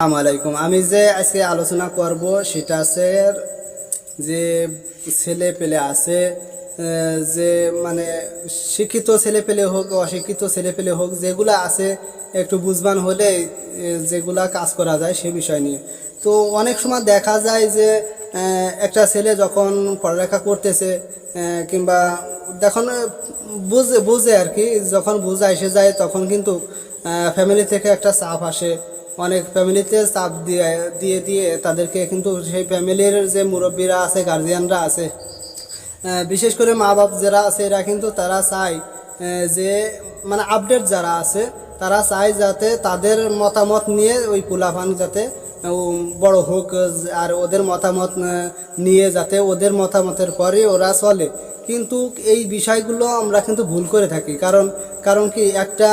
আলাইকুম। আমি যে আজকে আলোচনা করব সেটা আছে যে ছেলে পেলে আছে যে মানে শিক্ষিত ছেলে পেলে হোক, অশিক্ষিত ছেলে পেলে হোক, যেগুলো আছে একটু বুঝবান হলে যেগুলা কাজ করা যায় সে বিষয় নিয়ে। তো অনেক সময় দেখা যায় যে একটা ছেলে যখন পড়ালেখা করতেছে কিংবা যখন বুঝে বুঝে আর কি, যখন বুঝা এসে যায় তখন কিন্তু ফ্যামিলি থেকে একটা চাপ আসে। অনেক ফ্যামিলিতে চাপ দিয়ে দিয়ে দিয়ে তাদেরকে কিন্তু সেই ফ্যামিলির যে মুরব্বীরা আছে গার্জিয়ানরা আছে বিশেষ করে মা বাপ যারা আছে, এরা কিন্তু তারা চায় যে মানে আপডেট যারা আছে, তারা চায় যাতে তাদের মতামত নিয়ে ওই পুলাফান যাতে বড় হোক, আর ওদের মতামত নিয়ে যাতে ওদের মতামতের পরে ওরা চলে। কিন্তু এই বিষয়গুলো আমরা কিন্তু ভুল করে থাকি। কারণ কারণ কি একটা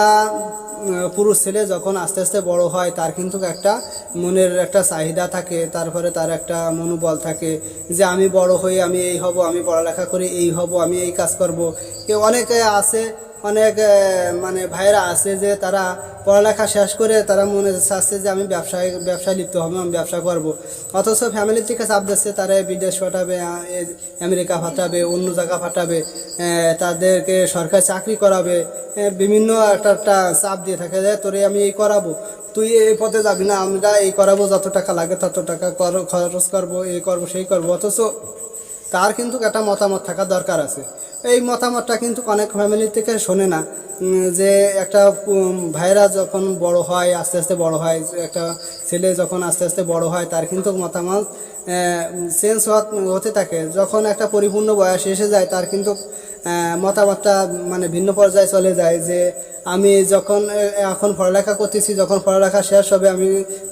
পুরুষ ছেলে যখন আস্তে আস্তে বড় হয়, তার কিন্তু একটা মনের একটা চাহিদা থাকে, তারপরে তার একটা মনোবল থাকে যে আমি বড় হয়ে আমি এই হব, আমি পড়ালেখা করে, এই হব, আমি এই কাজ করব। কেউ অনেকে আছে অনেক মানে ভাইরা আছে যে তারা পড়ালেখা শেষ করে তারা মনে চাচ্ছে যে আমি ব্যবসায় ব্যবসায় লিপ্ত হব, আমি ব্যবসা করব। অথচ ফ্যামিলি থেকে চাপ দিচ্ছে, তারা বিদেশ পাঠাবে আমেরিকা পাঠাবে, অন্য জায়গা পাঠাবে তাদেরকে সরকারি চাকরি করাবে বিভিন্ন একটা একটা চাপ দিয়ে থাকে যে তোরে আমি এই করাবো, তুই এই পথে যাবি না, আমরা এই করাবো, যত টাকা লাগে তত টাকা খরচ করব, এই করব, সেই করব, অথচ তার কিন্তু একটা মতামত থাকা দরকার আছে। এই মতামতটা কিন্তু অনেক ফ্যামিলি থেকে শোনে না। যে একটা ভাইরা যখন বড় হয়, আস্তে আস্তে বড় হয়, একটা ছেলে যখন আস্তে আস্তে বড় হয়, তার কিন্তু মতামত চেঞ্জ হতে থাকে। যখন একটা পরিপূর্ণ বয়স এসে যায়, তার কিন্তু মতামতটা মানে ভিন্ন পর্যায়ে চলে যায় যে, আমি যখন এখন পড়ালেখা করতেছি, যখন পড়ালেখা শেষ হবে, আমি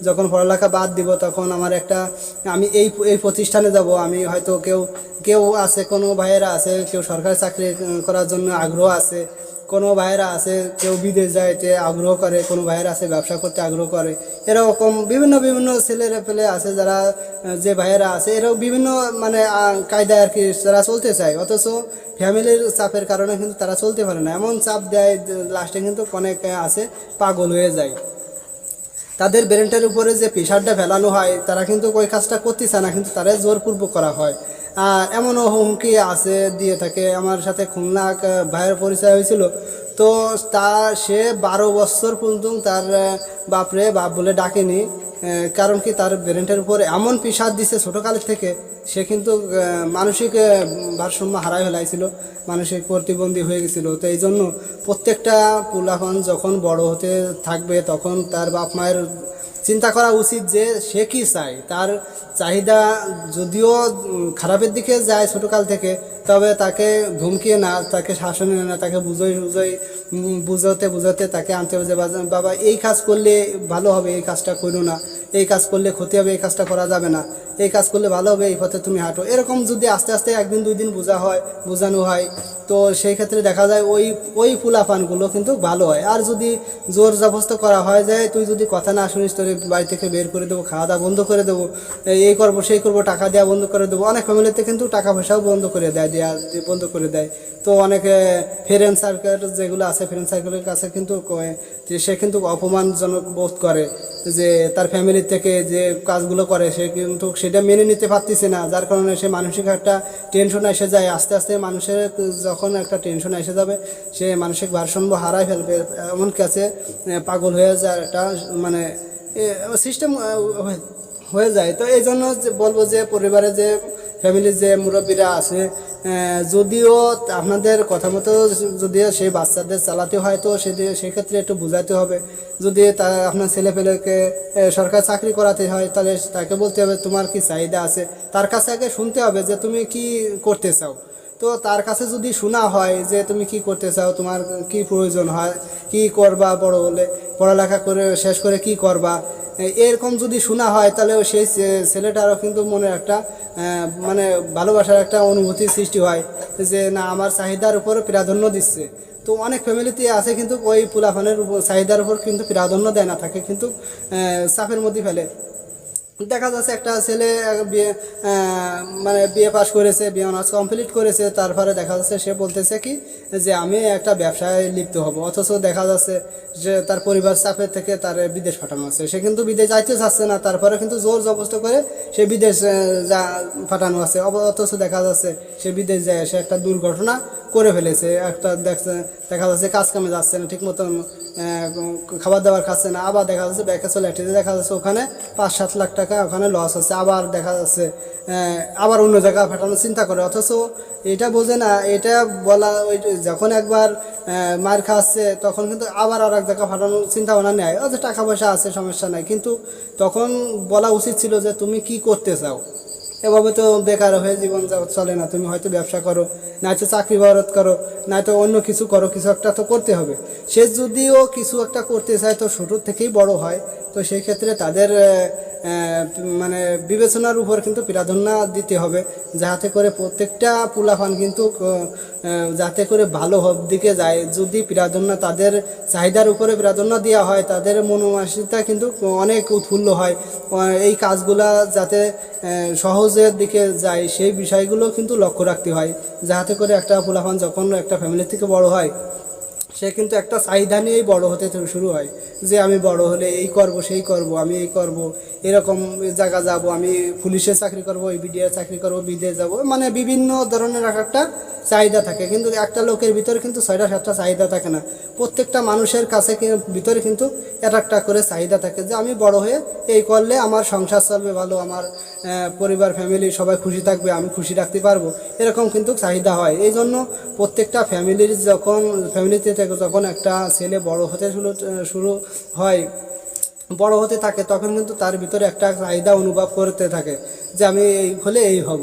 যখন পড়ালেখা বাদ দিব, তখন আমার একটা, আমি এই এই প্রতিষ্ঠানে যাব, আমি হয়তো কেউ কেউ আছে, কোনো ভাইয়েরা আছে, কেউ সরকারি চাকরি করার জন্য আগ্রহ আছে কোনো ভাইয়েরা আছে কেউ বিদেশ যাইতে আগ্রহ করে, কোনো ভাইয়েরা আছে ব্যবসা করতে আগ্রহ করে, এরকম বিভিন্ন বিভিন্ন ছেলেরা পেলে আছে যারা যে ভাইয়েরা আছে, এরাও বিভিন্ন মানে কায়দায় আর কি তারা চলতে চায়। অথচ ফ্যামিলির চাপের কারণে কিন্তু তারা চলতে পারে না। এমন চাপ দেয়, লাস্টে কিন্তু অনেক আছে, পাগল হয়ে যায়। তাদের ব্রেনটার উপরে যে প্রেশারটা ফেলানো হয়, তারা কিন্তু ওই কাজটা করতে চায় না, কিন্তু তারা জোরপূর্বক করা হয়। এমনও হুমকি আছে দিয়ে থাকে। আমার সাথে খুলনা ভাইয়ের পরিচয় হয়েছিল। তো তা সে বারো বছর পর্যন্ত তার বাপরে বাপ বলে ডাকেনি কারণ কি তার ব্রেনটার উপরে এমন প্রেশার দিছে ছোটোকালের থেকে, সে কিন্তু মানসিক ভারসাম্য হারাই ফেলাইছিল, মানসিক প্রতিবন্ধী হয়ে গেছিল। তো এই জন্য প্রত্যেকটা পুলাফান যখন বড় হতে থাকবে তখন তার বাপ মায়ের চিন্তা করা উচিত যে সে কি চায়। তার চাহিদা যদিও খারাপের দিকে যায় ছোটোকাল থেকে, তবে তাকে ধমকিয়ে না, তাকে শাসনে না, তাকে বুঝোই বুঝোই বুঝাতে বুঝাতে তাকে আনতে হবে যে, বাবা, এই কাজ করলে ভালো হবে, এই কাজটা করো না। এই কাজ করলে ক্ষতি হবে, এই কাজটা করা যাবে না। এই কাজ করলে ভালো হবে, এই পথে তুমি হাঁটো। এরকম যদি আস্তে আস্তে একদিন, দুই দিন বোঝা হয়, বোঝানো হয়, তো সেই ক্ষেত্রে দেখা যায় ওই ওই ফুলাফানগুলো কিন্তু ভালো হয়। আর যদি জোর জবস্ত করা হয় যে, তুই যদি কথা না শুনিস, তোর বাড়ি থেকে বের করে দেবো খাওয়া দাওয়া বন্ধ করে দেবো, এই- করব, সেই করব, টাকা দেওয়া বন্ধ করে দেবো। অনেক ফ্যামিলিতে কিন্তু টাকা পয়সাও বন্ধ করে দেয় দেওয়া বন্ধ করে দেয়। তো অনেকে ফ্রেন্ড সার্কেল যেগুলো আছে ফ্রেন্ড সার্কেলের কাছে কিন্তু সে কিন্তু অপমানজনক বোধ করে যে, তার ফ্যামিলির থেকে যে কাজগুলো করে, সে কিন্তু সেটা মেনে নিতে পারতেছে না। যার কারণে সে মানসিক একটা টেনশন এসে যায়। আস্তে আস্তে মানুষের যখন একটা টেনশন এসে যাবে, সে মানসিক ভারসাম্য হারায় ফেলবে। এমন কাছে পাগল হয়ে যায় একটা মানে সিস্টেম হয়ে যায়। তো এই জন্য বলব যে, পরিবারে যে ফ্যামিলির যে মুরব্বীরা আছে যদিও আপনাদের কথা মতো যদিও সেই বাচ্চাদের চালাতে হয়, তো সেক্ষেত্রে একটু বুঝাতে হবে। যদি তা আপনার ছেলেপেলেকে সরকার চাকরি করাতে হয়, তাহলে তাকে বলতে হবে, তোমার কি চাহিদা আছে? তার কাছে আগে শুনতে হবে যে তুমি কি করতে চাও। তো তার কাছে যদি শোনা হয় যে তুমি কি করতে চাও, তোমার কি প্রয়োজন হয়, কি করবা বড় হলে, পড়ালেখা করে শেষ করে কি করবা, এরকম যদি শোনা হয় তাহলে সেই ছেলেটারও কিন্তু মনে একটা মানে ভালোবাসার একটা অনুভূতি সৃষ্টি হয় যে না, আমার চাহিদার উপর প্রাধান্য দিচ্ছে। তো অনেক ফ্যামিলিতে আছে কিন্তু ওই পুলাফানের চাহিদার উপর কিন্তু প্রাধান্য দেয় না, থাকে কিন্তু চাপের মধ্যে ফেলে। দেখা যাচ্ছে একটা ছেলে বিয়ে মানে বিএ পাস করেছে বিএ অনার্স কমপ্লিট করেছে, তারপরে দেখা যাচ্ছে সে বলতেছে কি, যে আমি একটা ব্যবসায় লিপ্ত হব। অথচ দেখা যাচ্ছে যে তার পরিবার চাপের থেকে তার বিদেশ পাঠানো আছে। সে কিন্তু বিদেশ যাইতে চাচ্ছে না তারপরে কিন্তু জোর জবস্ত করে সে বিদেশ যা পাঠানো আছে। অথচ দেখা যাচ্ছে সে বিদেশ যায়, সে একটা দুর্ঘটনা করে ফেলেছে। একটা দেখা যাচ্ছে কাজ কামে যাচ্ছে না ঠিক মতন খাবার দাবার খাচ্ছে না। আবার দেখা যাচ্ছে ব্যাকে চলে আসছে। দেখা যাচ্ছে ওখানে পাঁচ সাত লাখ টাকা ওখানে লস হচ্ছে। আবার দেখা যাচ্ছে আবার অন্য জায়গায় পাঠানোর চিন্তা করে। অথচ এটা বোঝে না, এটা বলা ওই যখন একবার মার খাচ্ছে, তখন কিন্তু আবার আর এক টাকা ফাটানোর চিন্তা ভাবনা নেয় যে টাকা পয়সা আছে, সমস্যা নাই। কিন্তু তখন বলা উচিত ছিল যে তুমি কি করতে চাও? এভাবে তো বেকার হয়ে জীবন চলে না। তুমি হয়তো ব্যবসা করো নয়তো চাকরি বারত করো নয়তো অন্য কিছু করো, কিছু একটা তো করতে হবে। সে যদিও কিছু একটা করতে চায়, তো ছোটোর থেকেই বড় হয়। তো সেই ক্ষেত্রে তাদের মানে বিবেচনার উপর কিন্তু প্রাধান্য দিতে হবে যাতে করে প্রত্যেকটা পুলাফান কিন্তু যাতে করে ভালো হব দিকে যায়। যদি প্রাধান্য তাদের চাহিদার উপরে প্রাধান্য দেওয়া হয়, তাদের মনোমানসিকতা কিন্তু অনেক উৎফুল্ল হয়। এই কাজগুলা যাতে সহজের দিকে যায়, সেই বিষয়গুলো কিন্তু লক্ষ্য রাখতে হয় যাতে করে একটা পুলাফান যখন একটা ফ্যামিলি থেকে বড় হয় সে কিন্তু একটা চাহিদা নিয়েই বড় হতে শুরু হয়, যে আমি বড় হলে এই করব, সেই করব, আমি এই করব, এরকম জায়গা যাব, আমি পুলিশের চাকরি করব বিডিআর চাকরি করব, বিদেশ যাব মানে বিভিন্ন ধরনের এক একটা চাহিদা থাকে। কিন্তু একটা লোকের ভিতরে কিন্তু ছয়টা সাতটা চাহিদা থাকে না। প্রত্যেকটা মানুষের কাছে ভিতরে কিন্তু এক একটা করে চাহিদা থাকে, যে আমি বড় হয়ে এই করলে আমার সংসার চলবে ভালো, আমার পরিবার ফ্যামিলি সবাই খুশি থাকবে, আমি খুশি রাখতে পারব, এরকম কিন্তু চাহিদা হয়। এই জন্য প্রত্যেকটা ফ্যামিলির যখন ফ্যামিলিতে থেকে যখন একটা ছেলে বড় হতে শুরু শুরু হয়, বড় হতে থাকে, তখন কিন্তু তার ভিতরে একটা চাহিদা অনুভব করতে থাকে যে আমি এই হলে এই হব।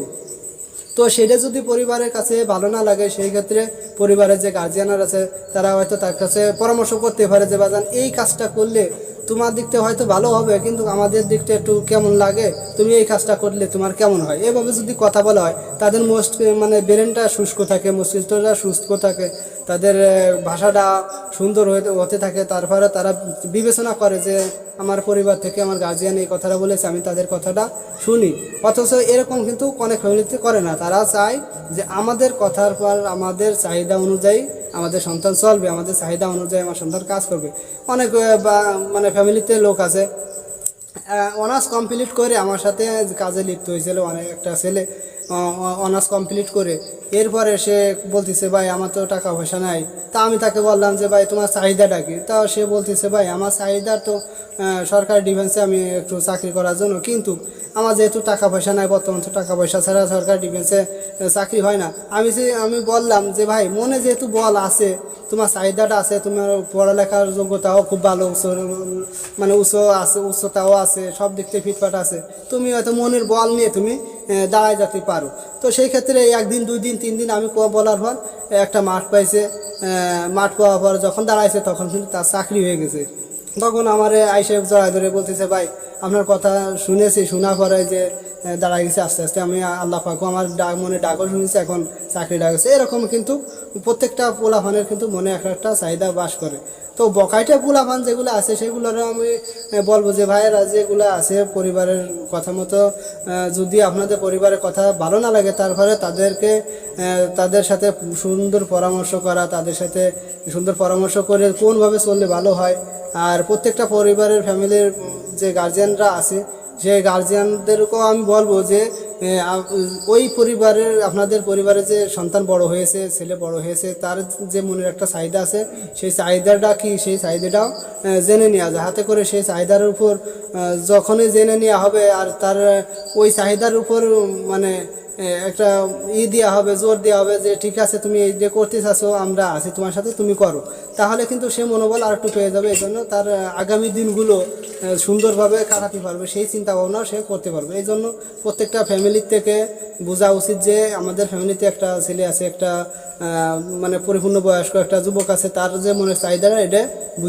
তো সেটা যদি পরিবারের কাছে ভালো না লাগে, সেই ক্ষেত্রে পরিবারের যে গার্জিয়ানার আছে, তারা হয়তো তার কাছে পরামর্শ করতে পারে যে, বাজান, এই কাজটা করলে তোমার দিকটা হয়তো ভালো হবে, কিন্তু আমাদের দিকটা একটু কেমন লাগে? তুমি এই কাজটা করলে তোমার কেমন হয়? এভাবে যদি কথা বলা হয়, তাদের মোস্ট মানে ব্রেনটা শুষ্ক থাকে, মস্তিষ্কটা সুস্থ থাকে, তাদের ভাষাটা সুন্দর হতে থাকে। তারপরে তারা বিবেচনা করে যে আমার পরিবার থেকে আমার গার্জিয়ান এই কথাটা বলেছে, আমি তাদের কথাটা শুনি। অথচ এরকম কিন্তু অনেক ফ্যামিলিতে করে না। তারা চায় যে আমাদের কথার পর আমাদের চাহিদা অনুযায়ী আমাদের সন্তান চলবে, আমাদের চাহিদা অনুযায়ী আমার সন্তান কাজ করবে। অনেক মানে ফ্যামিলিতে লোক আছে। অনার্স কমপ্লিট করে আমার সাথে কাজে লিপ্ত হয়েছিল অনেক একটা ছেলে। অনার্স কমপ্লিট করে এরপরে সে বলতেছে, ভাই, আমার তো টাকা পয়সা নাই। তা আমি তাকে বললাম যে, ভাই, তোমার চাহিদাটা কি? তা সে বলতেছে, ভাই, আমার চাহিদা তো সরকারি ডিফেন্সে আমি একটু চাকরি করার জন্য, কিন্তু আমার যেহেতু টাকা পয়সা নাই, বর্তমান তো টাকা পয়সা ছাড়া সরকারি ডিফেন্সে চাকরি হয় না। আমি যে, আমি বললাম যে, ভাই, মনে যেহেতু বল আছে, তোমার চাহিদাটা আছে, তোমার পড়ালেখার যোগ্যতাও খুব ভালো, উচ্চ মানে উচ্চ আছে, উচ্চতাও আছে, সব দিক থেকে ফিটফাট আছে, তুমি হয়তো মনের বল নিয়ে তুমি দাঁড়ায় যেতে পারো। তো সেই ক্ষেত্রে একদিন, দুই দিন, তিন দিন আমি বলার পর, একটা মাঠ পাইছে মাঠ পাওয়ার পর যখন দাঁড়াইছে তখন কিন্তু তার চাকরি হয়ে গেছে। তখন আমার আইসে জড়াই ধরে বলতেছে, ভাই, আপনার কথা শুনেছি শোনা পরে যে দাঁড়ায় গেছে আস্তে আস্তে, আমি আল্লাহ পাকু, আমার ডাক মনে ডাকও শুনেছি, এখন চাকরি ডাকছে এরকম কিন্তু প্রত্যেকটা পোলাফানের কিন্তু মনে একটা একটা চাহিদা বাস করে। তো বকাইটা পোলাফান যেগুলো আছে সেগুলোর আমি বলব যে ভাইয়েরা যেগুলো আছে পরিবারের কথা মতো যদি আপনাদের পরিবারের কথা ভালো না লাগে, তারপরে তাদেরকে তাদের সাথে সুন্দর পরামর্শ করা, তাদের সাথে সুন্দর পরামর্শ করে কোনভাবে চললে ভালো হয়। আর প্রত্যেকটা পরিবারের ফ্যামিলির যে গার্জিয়ানরা আছে, সেই গার্জিয়ানদেরকেও আমি বলব যে ওই পরিবারের, আপনাদের পরিবারে যে সন্তান বড় হয়েছে, ছেলে বড় হয়েছে, তার যে মনের একটা চাহিদা আছে, সেই চাহিদাটা কি? সেই চাহিদাটাও জেনে নেওয়া যায়। হাতে করে সেই চাহিদার উপর যখনই জেনে নেওয়া হবে, আর তার ওই চাহিদার উপর মানে একটা ই দেওয়া হবে, জোর দেওয়া হবে যে, ঠিক আছে, তুমি এই যে করতে চাচ্ছ আমরা আছি তোমার সাথে, তুমি করো। তাহলে কিন্তু সে মনোবল আর একটু পেয়ে যাবে, এই জন্য তার আগামী দিনগুলো সুন্দরভাবে কাটাতে পারবে, সেই চিন্তা ভাবনাও সে করতে পারবে। এই জন্য প্রত্যেকটা ফ্যামিলির থেকে বোঝা উচিত যে, আমাদের ফ্যামিলিতে একটা ছেলে আছে, একটা মানে পরিপূর্ণ বয়স্ক একটা যুবক আছে, তার যে মনের চাহিদাটা, এটা বুঝে